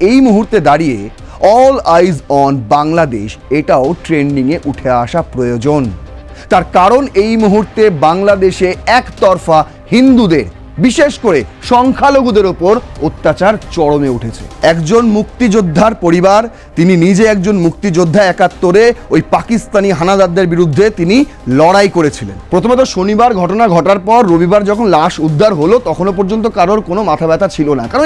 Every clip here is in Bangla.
এই মুহূর্তে দাঁড়িয়ে অল আইজ অন বাংলাদেশ, এটাও ট্রেন্ডিংয়ে উঠে আসা প্রয়োজন। তার কারণ এই মুহূর্তে বাংলাদেশে একতরফা হিন্দুদের বিশেষ করে সংখ্যালঘুদের ওপর অত্যাচার চরমে উঠেছে। একজন মুক্তিযোদ্ধার পরিবার, তিনি নিজে একজন মুক্তিযোদ্ধা একাত্তরে ওই পাকিস্তানি হানাদারদের বিরুদ্ধে তিনি লড়াই করেছিলেন। প্রথমত শনিবার ঘটনা ঘটার পর রবিবার যখন লাশ উদ্ধার হলো, তখনও পর্যন্ত কারোর কোনো মাথা ব্যথা ছিল না। কারণ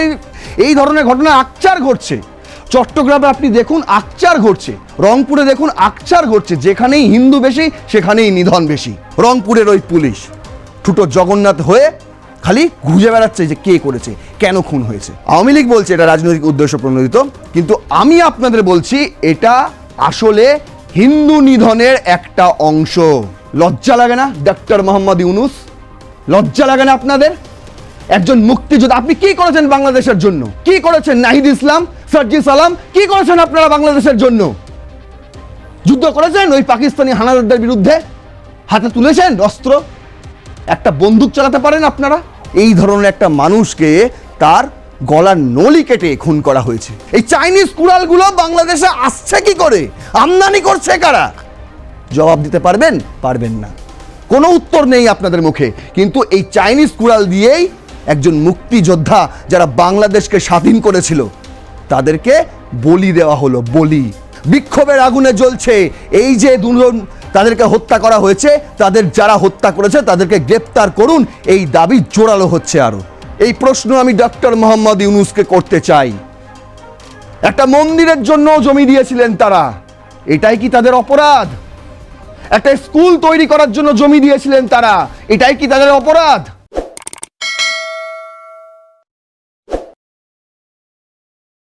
এই- ধরনের ঘটনা আকচার ঘটছে। চট্টগ্রামে আপনি দেখুন আকচার ঘটছে। রংপুরে দেখুন আকচার ঘটছে। যেখানেই হিন্দু বেশি, সেখানেই নিধন বেশি। রংপুরের ওই পুলিশ। ঠুটো জগন্নাথ হয়ে খালি ঘুরে বেড়াচ্ছে যে কে করেছে, কেন খুন হয়েছে। আওয়ামী লীগ বলছে এটা রাজনৈতিক উদ্দেশ্য প্রণোদিত, কিন্তু আমি আপনাদের বলছি এটা আসলে হিন্দু নিধনের একটা অংশ। লজ্জা লাগে না ডক্টর মোহাম্মদ ইউনুস? লজ্জা লাগে না আপনাদের? একজন মুক্তিযোদ্ধা, আপনি কি করেছেন বাংলাদেশের জন্য? কি করেছেন নাহিদ ইসলাম সার্জি সালাম, কি করেছেন আপনারা বাংলাদেশের জন্য? যুদ্ধ করেছেন ওই পাকিস্তানি হানাদারদের বিরুদ্ধে? হাতে তুলেছেন অস্ত্র? একটা বন্দুক চালাতে পারেন আপনারা? এই ধরনের একটা মানুষকে তার গলার নলি কেটে খুন করা হয়েছে। এই চাইনিজ কুড়ালগুলো বাংলাদেশে আসছে কি করে? আমদানি করছে কারা? জবাব দিতে পারবেন পারবেন না। কোনো উত্তর নেই আপনাদের মুখে, কিন্তু এই চাইনিজ কুড়াল দিয়েই একজন মুক্তিযোদ্ধা যারা বাংলাদেশকে স্বাধীন করেছিল, তাদেরকে বলি দেওয়া হলো, বলি। বিক্ষোভের আগুনে জ্বলছে এই যে দুজন তাদেরকে হত্যা করা হয়েছে, তাদের যারা হত্যা করেছে তাদেরকে গ্রেপ্তার করুন, এই দাবি জোরালো হচ্ছে আরও এই প্রশ্ন আমি ডক্টর মোহাম্মদ ইউনুসকে করতে চাই। একটা মন্দিরের জন্য জমি দিয়েছিলেন তারা। এটাই কি তাদের অপরাধ? একটা স্কুল তৈরি করার জন্য জমি দিয়েছিলেন তারা। এটাই কি তাদের অপরাধ?